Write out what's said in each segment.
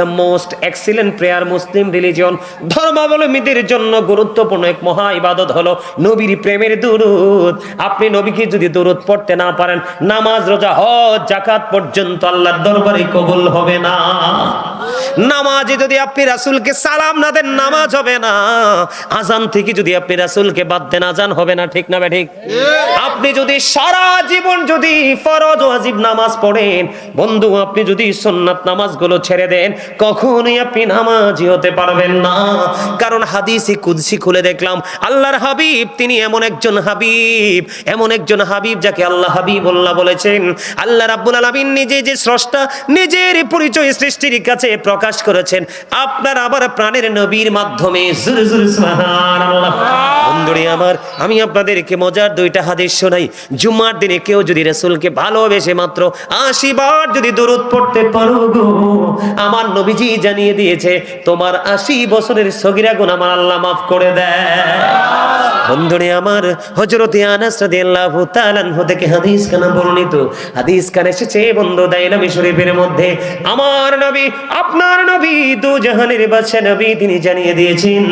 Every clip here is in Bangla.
The most excellent prayer Muslim religion ধর্মাবলম্বীদের জন্য গুরুত্বপূর্ণ এক মহা ইবাদত হলো নবীর প্রেমের দুরুদ। আপনি নবীকে যদি দুরুদ পড়তে না পারেন, নামাজ, রোজা, হজ জাকাত পর্যন্ত আল্লাহর দরবারে কবুল হবে না। নামাজে যদি আপনি রাসূলকে সালাম না দেন, নামাজ হবে না। আজান থেকে যদি আপনি রাসূলকে বাদ দেন, আজান হবে না, ঠিক না ঠিক? আপনি যদি সারা জীবন যদি ফরজ ওয়াজিব নামাজ পড়েন, বন্ধু, আপনি যদি সুন্নাত নামাজগুলো ছেড়ে দেন, কখনোই আপনি নামাজি হতে পারবেন না। কারণ হাদিসে কুদসি খুলে দেখলাম, আল্লাহর হাবিব, তিনি এমন একজন হাবিব, এমন একজন হাবিব যাকে আল্লাহ হাবিবুল্লাহ বলেছেন। আল্লাহ রাব্বুল আলামিন নিজে যে স্রষ্টা, নিজের পরিচয় সৃষ্টির কাছে প্রকাশ করেছেন। আপনার আবার প্রাণের নবীর মাধ্যমে। বন্ধুরে আমার আমি আপনাদেরকে মজার দুইটা হাদিস শোনাই। জুমার দিনে কেউ যদি রাসূলকে ভালোবেসে মাত্র আশি বার যদি দরুদ পড়তে পারো গো আমার নবীজি জানিয়ে দিয়েছে তোমার আশি বছরের সগিরা গুণ আমার আল্লাহ মাফ করে দেয়। বন্ধুরে আমার হজরত আনাস রাদিয়াল্লাহু তাআলা থেকে হাদিস কানা বর্ণিত। হাদিস কানে এসেছে, বন্ধু দাইলামি শরীফের মধ্যে, আমার নবী, আপনার নবী, দু জাহানের বাদশা নবী তিনি জানিয়ে দিয়েছেন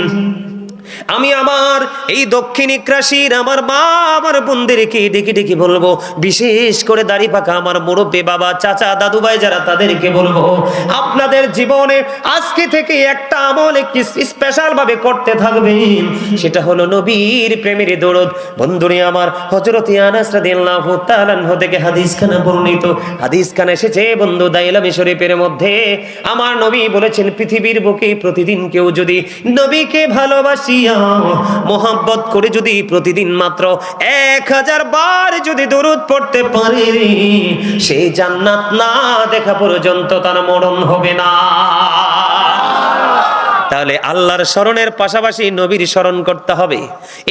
আমি আমার এই দক্ষিণ ইকরাশির আমার মা, আমার বোনদেরকে ডেকে ডেকে বলব, বিশেষ করে দাড়ি পাকা আমার মুরব্বী বাবা, চাচা দাদু ভাই যারা তাদেরকে বলব, আপনাদের জীবনে আজকে থেকে একটা আমল একটি স্পেশাল ভাবে করতে থাকবেন। সেটা হলো নবীর প্রেমের দৌড়দ বন্ধুরে আমার হজরত আনাস রাদিয়াল্লাহু তাআলা আনহু থেকে হাদিস খানা বর্ণিত। হাদিস খানা এসেছে বন্ধু দাইলামি শরীফের মধ্যে। আমার নবী বলেছেন, পৃথিবীর বুকে প্রতিদিন কেউ যদি নবীকে মোহাব্বত করে যদি প্রতিদিন মাত্র এক হাজার বার যদি দরুদ পড়তে পারে সেই জান্নাত না দেখা পর্যন্ত তার মরণ হবে না। তাহলে আল্লাহর স্মরণের পাশাপাশি নবীর স্মরণ করতে হবে।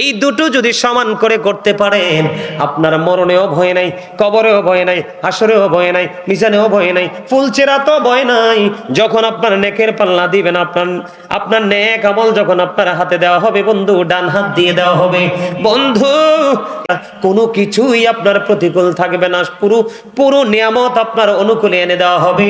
এই দুটো যদি সমান করে করতে পারেন, আপনার মরণেও ভয় নাই, কবরেও ভয় নাই আসরেও ভয় নাই, মিজানেও ভয় নাই, ফুলচেরা তো ভয় নাই। যখন আপনার নেকের পাল্লা দিবেন, আপনার আপনার নেক আমল যখন আপনার হাতে দেওয়া হবে, বন্ধু, ডান হাত দিয়ে দেওয়া হবে। বন্ধু, কোনো কিছুই আপনার প্রতিকূল থাকবে না। পুরো পুরো নিয়ামত আপনার অনুকূলে এনে দেওয়া হবে।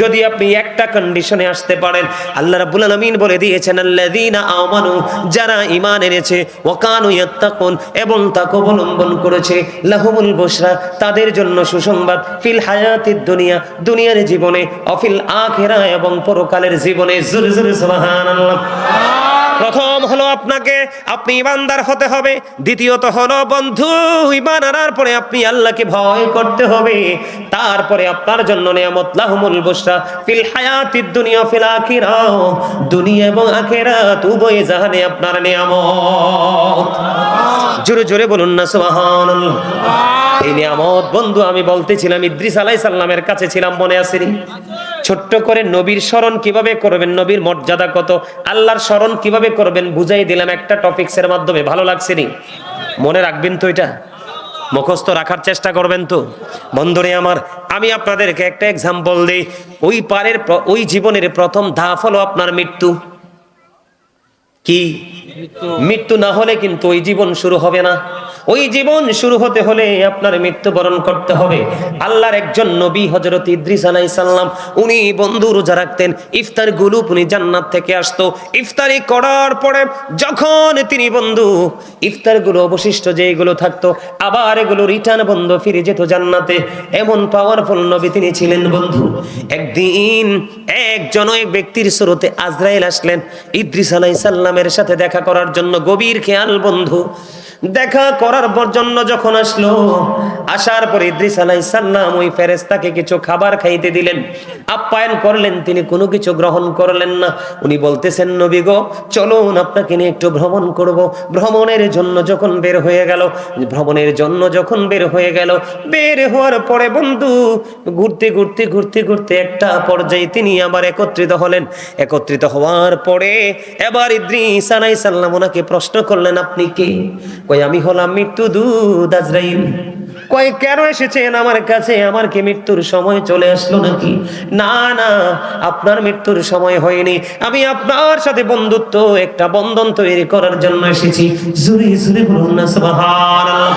যদি আপনি একটা কন্ডিশনে আসতে পারেন, আল্লাহ রাব্বুল আলামিন বলে দিয়েছেন, আল্লাযীনা আমানু, যারা ঈমান এনেছে, ওয়াকানু ইয়াত্তাকুন, এবং তাকে অবলম্বন করেছে, লাহুমুল বুশরা, তাদের জন্য সুসংবাদ, ফিল হায়াতিদ দুনিয়া, দুনিয়ার জীবনে অফিল আখিরা এবং পরকালের জীবনে। জোরে জোরে, সুবহানাল্লাহ। প্রথম হলো আপনাকে আপনি ইমানদার হতে হবে, দ্বিতীয়ত হলো বন্ধু, ইমান আনার পরে আপনি আল্লাহকে ভয় করতে হবে, তারপরে আপনার জন্য নিয়ামত, লাহুমুল বুশরা, ফিল হায়াতিদ দুনিয়া, ফিল আখিরা দুনিয়া এবং আখিরাত, উভয় জাহানে আপনার নিয়ামত। জোরে জোরে বলুন না, সুবহানাল্লাহ। এই নিয়ামত বন্ধু আমি বলতেছিলাম, ইদ্রিস আলাইহিস সালামের কাছে ছিলাম, মনে আসেনি ছোট্ট করে নবীর স্মরণ কীভাবে করবেন? নবীর মর্যাদা কত? আল্লাহর স্মরণ কীভাবে করবেন? বুঝাই দিলাম একটা টপিক্সের মাধ্যমে। ভালো লাগছে নি? মনে রাখবেন তো এটা। মুখস্থ রাখার চেষ্টা করবেন তো। বন্ধুরে আমার, আমি আপনাদেরকে একটা এক্সাম্পল দিই। ওই পারের ওই জীবনের প্রথম ধাপ হলো আপনার মৃত্যু। কি? মৃত্যু না হলে কিন্তু ওই জীবন শুরু হবে না। ওই জীবন শুরু হতে হলে আপনার মৃত্যুবরণ করতে হবে। আল্লাহর একজন নবী হজরত ইদ্রিস আলাই সাল্লাম উনি বন্ধু রোজা রাখতেন। ইফতার গুলুপ উনি জান্নাত থেকে আসতো। ইফতারি করার পরে যখন তিনি বন্ধু ইফতারগুলো অবশিষ্ট যেগুলো থাকতো, আবার এগুলো রিটার্ন বন্ধ, ফিরে যেত জান্নাতে। এমন পাওয়ারফুল নবী তিনি ছিলেন বন্ধু। একদিন একজন এক ব্যক্তির স্রোতে আজরাইল আসলেন। ইদ্রিস আলাই সাল্লামের সাথে দেখা করার জন্য গভীর খেয়াল বন্ধু। দেখা করার পর জন্য যখন আসলো, আসার পর ইদ্রিস সালাম ওই ফেরেশতাকে কিছু খাবার খাইতে দিলেন। আপ্যায়ন করলেন, তিনি কোনো কিছু গ্রহণ করলেন না। উনি বলতেছেন, নবী গো, চলুন আপনাকে নিয়ে একটু ভ্রমণ করব। ভ্রমণের জন্য যখন বের হয়ে গেল, ভ্রমণের জন্য যখন বের হয়ে গেল, বের হওয়ার পরে বন্ধু, ঘুরতে ঘুরতে ঘুরতে ঘুরতে একটা পর্যায়ে তিনি আবার একত্রিত হলেন। একত্রিত হওয়ার পরে এবার ইদ্রিস আলাইহিস সালাম ওনাকে প্রশ্ন করলেন, আপনি কে? কই আমি হলাম মৃত্যু দূত আজরাইল। কয় কেন এসেছেন আমার কাছে? আমার কি মৃত্যুর সময় চলে আসলো নাকি? না না আপনার মৃত্যুর সময় হয়নি। আমি আপনার সাথে বন্ধুত্ব একটা বন্ধন তৈরি করার জন্য এসেছি। জুরি জুরি বলুন না সুবহানাল্লাহ।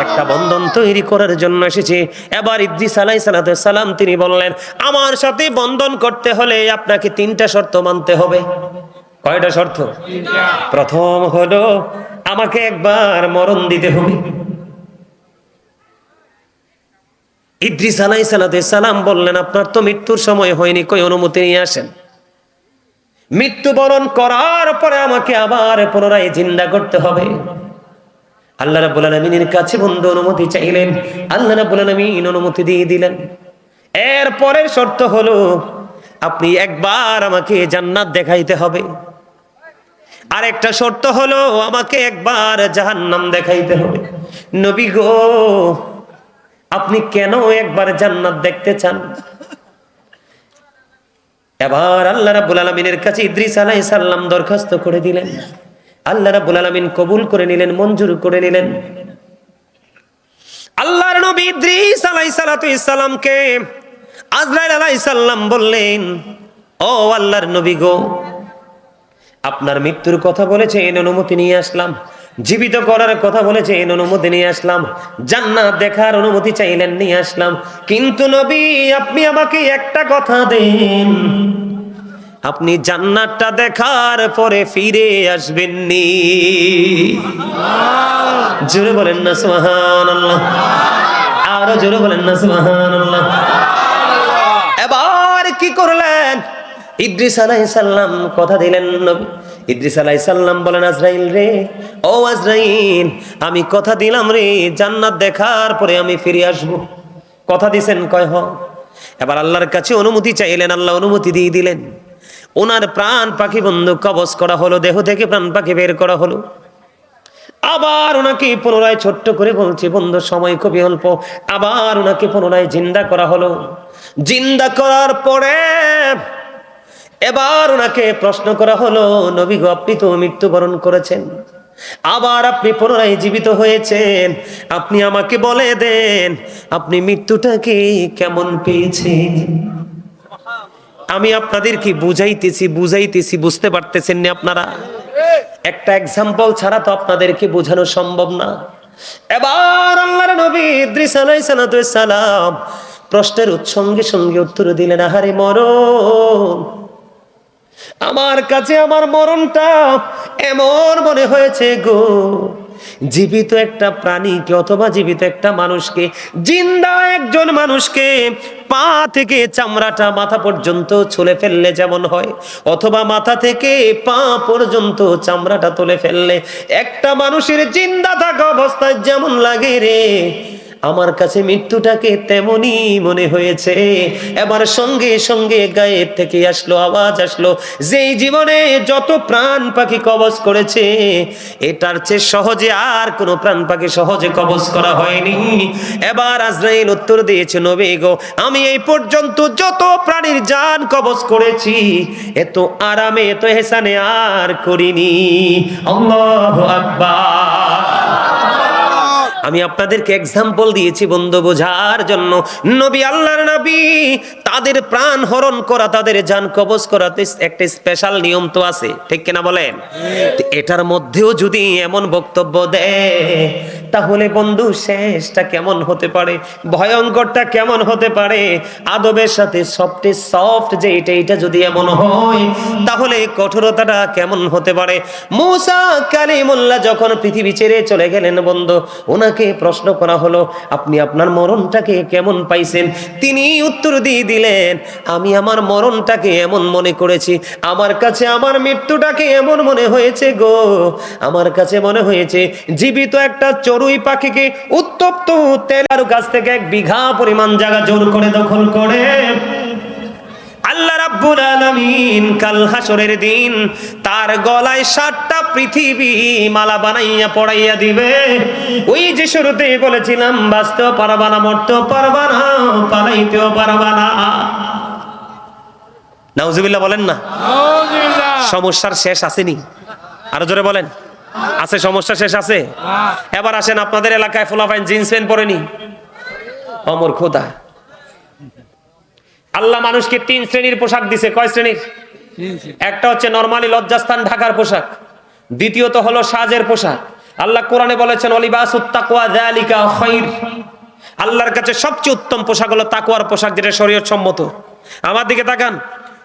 একটা বন্ধন তৈরি করার জন্য এসেছি। এবার ইদ্রিস আলাই সালাম তিনি বললেন আমার সাথে বন্ধন করতে হলে আপনাকে তিনটা শর্ত মানতে হবে। কয়টা শর্ত? প্রথম হলো আমাকে একবার মরণ দিতে হবে। ইদ্রিস আলাই সালাম বললেন, আপনার তো মৃত্যুর সময় হয়নি, কই অনুমতি নিয়ে আসেন? মৃত্যুবরণ করার পরে আমাকে আবার পুনরায় জিন্দা করতে হবে। আল্লাহ রাব্বুল আলামিনের কাছে বন্ধু অনুমতি চাইলেন, আল্লাহ রাব্বুল আলামিন অনুমতি দিয়ে দিলেন। এর পরের শর্ত হলো, আপনি একবার আমাকে জান্নাত দেখাইতে হবে। আর একটা শর্ত হলো, আমাকে একবার জাহান্নাম দেখাইতে হবে। নবী গো, আপনি কেন একবার জান্নাত দেখতে চান? এবার আল্লাহ রাব্বুল আলামিনের কাছে ইদ্রিস আলাইহিস সালাম দরখাস্ত করে দিলেন। আল্লাহ রাব্বুল আলামিন কবুল করে নিলেন, মঞ্জুর করে নিলেন। আল্লাহর নবী ইদ্রিস আলাইহিস সালাতু ইসলামকে আজরাইল আলাইহিস সালাম বললেন, ও আল্লাহর নবী গো আপনার মৃত্যুর কথা বলেছে এন অনুমতি নিয়ে আসলাম। জীবিত করার কথা বলেছে এন অনুমতি নিয়ে আসলাম। জান্নাত দেখার অনুমতি চাইলেন, নিয়ে আসলাম। কিন্তু নবী, আপনি আমাকে একটা কথা দেন। আপনি জান্নাতটা দেখার পরে ফিরে আসবেননি। জোরে বলেন না, সুবহানাল্লাহ। আরও জোরে বলেন না, সুবহানাল্লাহ। এবার কি করলেন? ইদ্রিস আলাইহিস সালাম কথা দিলেন নবী। ইদ্রিস আলাইহিস সালাম বলেন, আজরাইল রে, ও আজরাইল, আমি কথা দিলাম রে, জান্নাত দেখার পরে আমি ফিরে আসব। কথা দিছেন কয়, হ। এবার আল্লাহর কাছে অনুমতি চাইলেন, আল্লাহ অনুমতি দিয়ে দিলেন। ওনার প্রাণ পাখি বন্ধু কবজ করা হলো, দেহ থেকে প্রাণ পাখি বের করা হলো। আবার ওনাকে পুনরায় ছোট্ট করে বলছে, বন্ধু, সময় খুবই অল্প। আবার ওনাকে পুনরায় জিন্দা করা হলো। জিন্দা করার পরে এবার ওনাকে প্রশ্ন করা হলো, নবী আপনি তো মৃত্যুবরণ করেছেন। আবার আপনি পুনরায় জীবিত হয়েছেন। আপনি আমাকে বলে দেন, আপনি মৃত্যুটাকে কেমন পেয়েছেন? আমি আপনাদেরকে বুঝাইতেছি বুঝাইতেছি, বুঝতে পারতেছেন না আপনারা? একটা এক্সাম্পল ছাড়া তো আপনাদেরকে বোঝানো সম্ভব না। এবার আল্লাহর নবী ইদ্রিস আলাইহিস সালাম প্রশ্নের সঙ্গে সঙ্গে উত্তর দিলেন, আহারে মরণ আমার কাছে আমার মরণটা এমন মনে হয়েছে গো। জীবিত একটা প্রাণীকে অথবা জীবিত একটা মানুষকে, জিন্দা একজন মানুষকে পা থেকে চামড়াটা মাথা পর্যন্ত ছুলে ফেললে যেমন হয়, অথবা মাথা থেকে পা পর্যন্ত চামড়াটা তুলে ফেললে, একটা মানুষের জিন্দা থাকা অবস্থায় যেমন লাগে রে। আমার কাছে মৃত্যুটাকে তেমনই মনে হয়েছে। এবার সঙ্গে সঙ্গে গায়ের থেকে আসলো, আওয়াজ আসলো, যেই জীবনে যত প্রাণ পাখি কবজ করেছে, এটার চেয়ে সহজে আর কোনো প্রাণ পাখি সহজে কবজ করা হয়নি। এবার আজরাইল উত্তর দিয়েছে, নবী আমি এই পর্যন্ত যত প্রাণীর জান কবজ করেছি, এত আরামে, এত হেসানে আর করিনি। আল্লাহু আকবার। আমি আপনাদেরকে এক্সাম্পল দিয়েছি বন্ধু বোঝার জন্য। নবী আল্লাহর নবী তাদের প্রাণ হরণ করা তাদের জান কবজ করা একটা স্পেশাল নিয়ম তো আছে ঠিক কিনা বলেন? এটার মধ্যেও যদি এমন বক্তব্য দেয় তাহলে বন্ধু শেষটা কেমন হতে পারে? ভয়ঙ্করটা কেমন হতে পারে? আদবের সাথে সফটে সফট যে এটা এটা যদি এমন হয়, তাহলে কঠোরতাটা কেমন হতে পারে? মুসা কালিমুল্লাহ যখন পৃথিবী ছেড়ে চলে গেলেন বন্ধু, ওনাকে প্রশ্ন করা হলো, আপনি আপনার মরণটাকে কেমন পাইছেন? তিনি উত্তর দিয়ে দিলেন, আমি আমার মরণটাকে এমন মনে করেছি, আমার কাছে আমার মৃত্যুটাকে এমন মনে হয়েছে গো। আমার কাছে মনে হয়েছে, জীবিত একটা চড়ুই পাখিকে উত্তপ্ত তেলার গাছ থেকে এক বিঘা পরিমাণ জায়গা জোর করে দখল করে। আল্লাহ রাব্বুল আলামিন কাল হাসরের দিন তার গলায় সাতটা পৃথিবী মালা বানাইয়া পড়াইয়া দিবে। ওই যে শুরুতে বলেছিলাম বাঁচতেও পারবা না মরতেও পারবা না পালাইতেও পারবা না। নাউজুবিল্লাহ বলেন না? সমস্যার শেষ আসেনি। আরও জোরে বলেন। আছে সমস্যা শেষ আছে? এবার আসেন আপনাদের এলাকায় ফোলাফাইন জিন্স প্যান্ট পরেনি অমর খোদা। আল্লাহ মানুষকে তিন শ্রেণির পোশাক দিছে। কয় শ্রেণির? একটা হচ্ছে নর্মালি লজ্জাস্থান ঢাকার পোশাক দ্বিতীয়ত হলো সাজের পোশাক। আল্লাহ কোরআনে বলেছেন অলিবাস আল্লাহর কাছে সবচেয়ে উত্তম পোশাক হলো তাকওয়ার পোশাক যেটা শরীয়ত সম্মত আমার দিকে তাকান।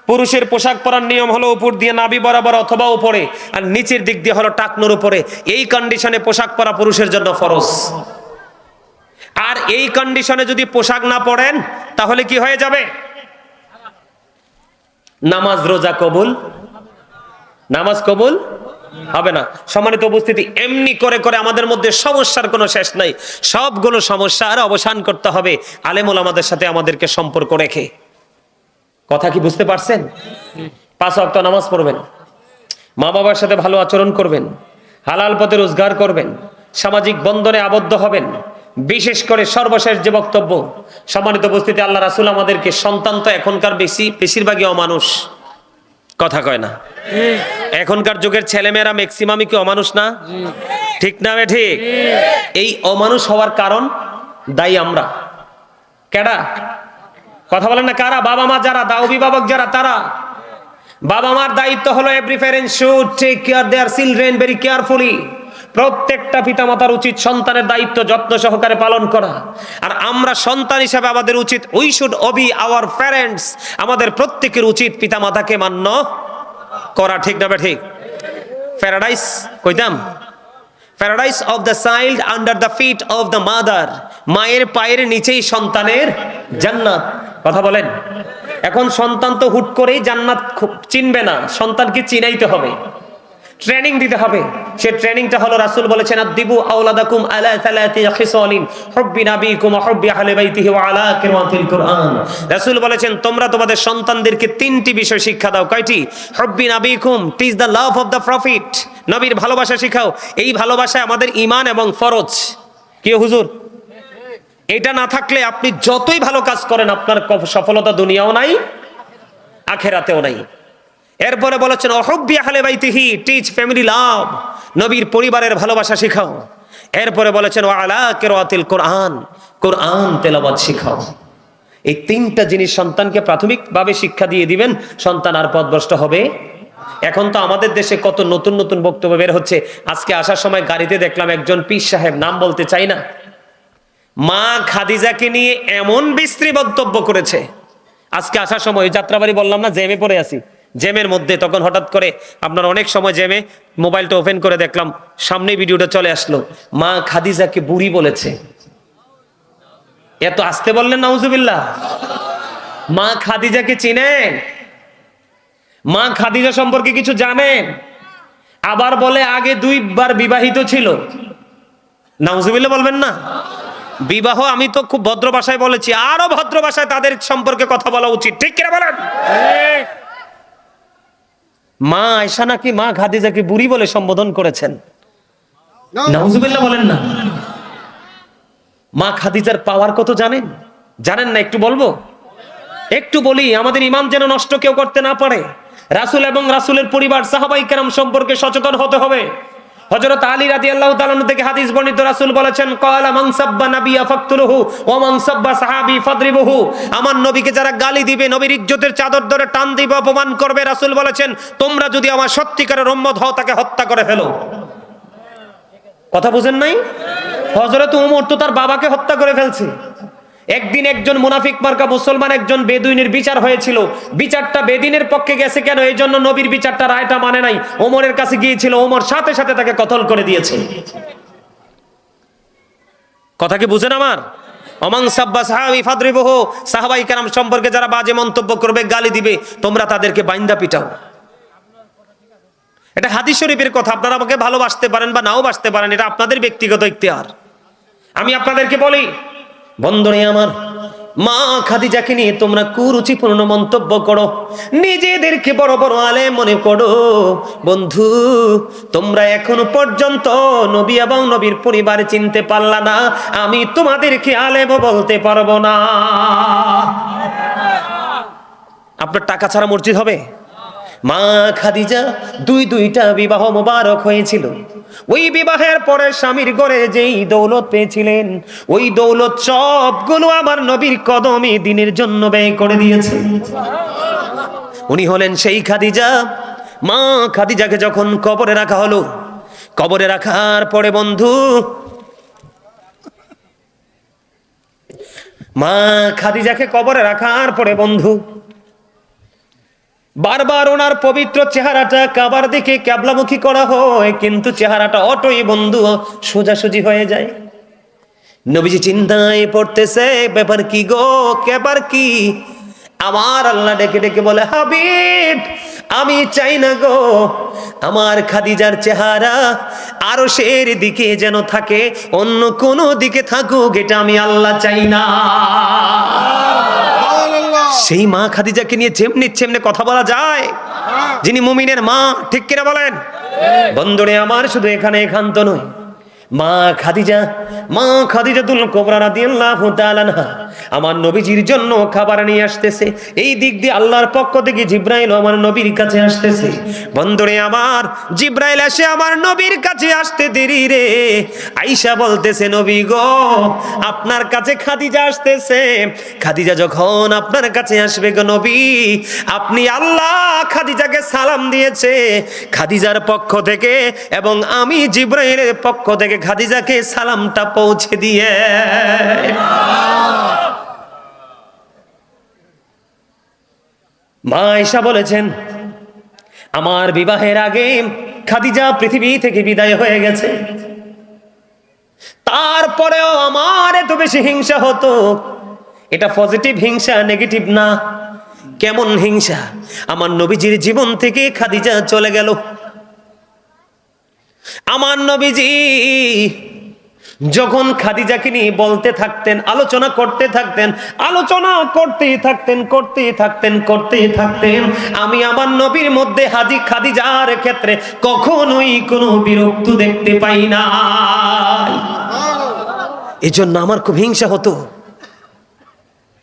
পুরুষের পোশাক পরার নিয়ম হলো উপর দিয়ে নাবি বরাবর অথবা উপরে, আর নিচের দিক দিয়ে হলো টাকনোর উপরে। এই কন্ডিশনে পোশাক পরা পুরুষের জন্য ফরজ। আর এই কন্ডিশনে যদি পোশাক না পরেন, তাহলে কি হয়ে যাবে? নামাজ রোজা কবুল? নামাজ কবুল? হবে না। সম্মানিত উপস্থিতি, এমনি করে করে আমাদের মধ্যে সমস্যার কোনো শেষ নাই। সবগুলো সমস্যার অবসান করতে হবে। আলেমুল আমাদের সাথে আমাদেরকে সম্পর্ক রেখে। কথা কি বুঝতে পারছেন? পাঁচ অক্ট নামাজ পড়বেন, মা বাবার সাথে ভালো আচরণ করবেন, হালাল পথে রোজগার করবেন, সামাজিক বন্ধনে আবদ্ধ হবেন, বিশেষ করে সর্বশেষ যে বক্তব্য, সম্মানিত উপস্থিতি, আল্লাহ রাসুল আমাদেরকে সন্তান তো এখনকার বেশি, বেশিরভাগই অমানুষ। কথা কয় না? এখনকার যুগের ছেলেমেয়েরা ম্যাক্সিমামই কি অমানুষ না? ঠিক না বে ঠিক? এই অমানুষ হওয়ার কারণ দায়ী আমরা। কেডা? কথা বলেন না কারা? বাবা মা যারা, দা অভিভাবক যারা, তারা। বাবা মার দায়িত্ব হলো every parent should take care their children very carefully. প্রত্যেকটা পিতামাতার উচিত সন্তানের দায়িত্ব যত্ন সহকারে পালন করা। আর আমরা সন্তান হিসাবে আমাদের উচিত we should obey our parents আমাদের প্রত্যেকের উচিত পিতামাতাকে মান্য করা, ঠিক না ঠিক প্যারাডাইস কইতাম paradise of the child under the feet of the mother মায়ের পায়ের নিচেই সন্তানের জান্নাত। কথা বলেন। এখন সন্তান তো হুট করেই জান্নাত চিনবে না। সন্তানকে চিনাইতে হবে। ট্রেনিং দিতে হবে। সে ট্রেনিংটা হলো রাসূল বলেছেন আদিবু আওলাদাকুম আলা সালাতি খিসালিন, হুব্বি নাবিকুম হুব্বি আহলি বাইতিহি ওয়া আলা কিরাতিল কুরআন। রাসূল বলেছেন, তোমরা তোমাদের সন্তানদেরকে তিনটি বিষয় শিক্ষা দাও। কয়টি? হুব্বি নাবিকুম teach the love of the prophet নবীর ভালোবাসা শিখাও। এই ভালোবাসায় আমাদের ঈমান এবং ফরজ। কি হুজুর? এটা না থাকলে আপনি যতই ভালো কাজ করেন, আপনার সফলতা দুনিয়াও নাই, আখেরাতেও নাই। এরপরে বলেছেন, অহব্বি আহলে বাইতিহি টিচ ফ্যামিলি লাভ নবীর পরিবারের ভালোবাসা শিখাও। এরপরে বলেছেন ওয়ালা কেরাতিল কোরআন কোরআন তেলাওয়াত শিখাও। এই তিনটা জিনিস সন্তানকে প্রাথমিকভাবে শিক্ষা দিয়ে দিবেন, সন্তান আর পথভ্রষ্ট হবে। এখন তো আমাদের দেশে কত নতুন নতুন বক্তব্য বের হচ্ছে। আজকে আসার সময় গাড়িতে দেখলাম একজন পীর সাহেব, নাম বলতে চাই না। মা খাদিজাকে নিয়ে এমন বিশ্রী বক্তব্য করেছে। আজকে আসার সময় যাত্রাবাড়ি বললাম না জেমে পড়ে আছি। জেমের মধ্যে তখন হঠাৎ করে আপনার অনেক সময় জেমে মোবাইলটা ওপেন করে দেখলাম সামনে ভিডিওটা চলে আসলো। মা খাদিজাকে বুড়ি বলেছে। এত আসতে বললেন নাউজুবিল্লাহ মা খাদিজাকে চিনেন? মা খাদিজা সম্পর্কে কিছু জানেন? আবার বলে, আগে দুইবার বিবাহিত ছিল। নাউজুবিল্লাহ বলবেন না। বিবাহ আমি তো খুব ভদ্র ভাষায় বলেছি আরও ভদ্র ভাষায় তাদের সম্পর্কে কথা বলা উচিত। ঠিক কিনা বলেন? মা আয়সা নাকি মা খাদিজাকে বুড়ি বলে সম্বোধন করেছেন? নাউজুবিল্লাহ বলেন না। মা খাদিজার পাওয়ার কত জানেন? জানেন না একটু বলব? একটু বলি আমাদের ইমাম যেন নষ্ট কেউ করতে না পারে। রাসূল এবং রাসূলের পরিবার সাহাবাই কেরাম সম্পর্কে সচেতন হতে হবে। হযরত আলী রাদিয়াল্লাহু তাআলা থেকে হাদিস বর্ণিত রাসূল বলেছেন ক্বালা মান সাব্বা নাবিয়া ফাকতুলহু ওয়া মান সাব্বা সাহাবী ফাদরিবহু। আমার নবীকে যারা গালি দিবে, নবীর ইজ্জতের চাদর ধরে টান দিবে, অপমান করবে, রাসূল বলেছেন, তোমরা যদি আমার সত্যিকারের উম্মত হও, তাকে হত্যা করে ফেলো। কথা বুঝেন নাই? হজরত উমর তো তার বাবাকে হত্যা করে ফেলছে। একদিন একজন মুনাফিক মার্কা মুসলমান, একজন বেদুইনের বিচার হয়েছিল। বিচারটা বেদিনের পক্ষে গেছে কেন? এই জন্য নবীর বিচারটা রায়টা মানে নাই। ওমরের কাছে গিয়েছিল, ওমর সাথে সাথে তাকে কতল করে দিয়েছে। কথা কি বুঝেন আমার? অমাং সাব্বা সাহাবাই কেরাম সম্পর্কে যারা বাজে মন্তব্য করবে, গালি দিবে, তোমরা তাদেরকে বাইন্দা পিটাও। এটা কথা, আপনারা আমাকে পারেন বা নাও পারেন, এটা আপনাদের ব্যক্তিগত আমি আপনাদেরকে বলি বন্ধনে আমার। মা খাদিজাকে নিয়ে তোমরা কুরুচিপূর্ণ মন্তব্য করো। নিজেদেরকে বড় বড় আলে মনে করো। বন্ধু, তোমরা এখনও পর্যন্ত নবী এবং নবীর পরিবার চিনতে পারলা না। আমি তোমাদেরকে আলেম বলতে পারব না। আপনার টাকা ছাড়া মসজিদ হবে? মা খাদিজা, দুই দুইটা বিবাহ মোবারক হয়েছিল। ওই বিবাহের পরে স্বামীর ঘরে যেই দৌলত পেয়েছিলেন, ওই দৌলত সবগুলো আমার নবীর কদমে দিনের জন্য ব্যয় করে দিয়েছে। উনি হলেন সেই খাদিজা। মা খাদিজাকে যখন কবরে রাখা হলো, কবরে রাখার পরে বন্ধু, মা খাদিজাকে কবরে রাখার পরে বন্ধু বারবার ওনার পবিত্র চেহারাটা কাবার দিকে ক্যাবলামুখী করা হয়, কিন্তু চেহারাটা অটোই বন্ধু সোজাসুজি হয়ে যায়। নবীজি চিন্তায় পড়তেছে, ব্যাপার কি গো, ব্যাপার কি? আমার আল্লাহ ডেকে ডেকে বলে, হাবিব, আমি চাই না গো, আমার খাদিজার চেহারা আরও সের দিকে যেন থাকে, অন্য কোনো দিকে থাকুক, এটা আমি আল্লাহ চাই না। সেই মা খাদিজাকে নিয়ে যেমনি যেমনি কথা বলা যায়। যিনি মুমিনের মা, ঠিক কিনা বলেন? বন্ধুরে আমার শুধু এখানে একান্ত নয়। মা খাদিজা, মা খাদিজাতুল কোবরা রাদিয়াল্লাহু তাআলা আনহা আমার নবীজির জন্য খাবার নিয়ে আসতেছে। এই দিক দিয়ে আল্লাহর পক্ষ থেকে জিব্রাইল আমার নবীর কাছে আসতেছে। বন্ধুরে আমার জিব্রাইল এসে আমার নবীর কাছে আসতে দেরি রে। আইসা বলতেছে, নবী গো, আপনার কাছে খাদিজা আসতেছে। খাদিজা যখন আপনার কাছে আসবে গো নবী, আপনি আল্লাহ খাদিজাকে সালাম দিয়েছে। খাদিজার পক্ষ থেকে এবং আমি জিব্রাইলের পক্ষ থেকে খাদিজাকে সালামটা পৌঁছে দিয়ে মা ঈশা বলেছেন, আমার বিবাহের আগে খাদিজা পৃথিবী থেকে বিদায় হয়ে গেছে। তারপরেও আমার এত বেশি হিংসা হতো। এটা পজিটিভ হিংসা, নেগেটিভ না। কেমন হিংসা? আমার নবীজির জীবন থেকে খাদিজা চলে গেল। আমার নবীজি যখন খাদিজাকে নিয়ে বলতে থাকতেন, আলোচনা করতে থাকতেন, আলোচনা করতেই থাকতেন করতেই থাকতেন করতেই থাকতেন, আমি আমার নবীর মধ্যে হাজি খাদিজার ক্ষেত্রে কখনোই কোনো বিরক্ত দেখতে পাই না। এই জন্য আমার খুব হিংসা হতো।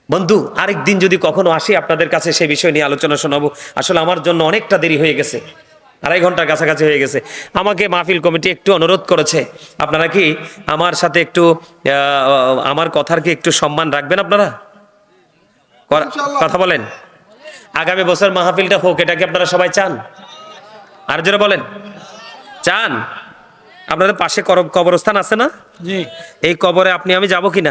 বন্ধু, আরেকদিন যদি কখনো আসি আপনাদের কাছে সেই বিষয় নিয়ে আলোচনা শোনাবো। আসলে আমার জন্য অনেকটা দেরি হয়ে গেছে। আড়াই ঘণ্টার কাছাকাছি হয়ে গেছে। আমাকে মাহফিল কমিটি একটু অনুরোধ করেছে। আপনারা কি আমার সাথে একটু আমার কথার কি একটু সম্মান রাখবেন আপনারা? কথা বলেন। আগামী বছর মাহফিলটা হোক এটা কি আপনারা সবাই চান? আর জোরে বলেন। চান? আপনাদের পাশে কবরস্থান আছে না? এই কবরে আপনি আমি যাব কিনা?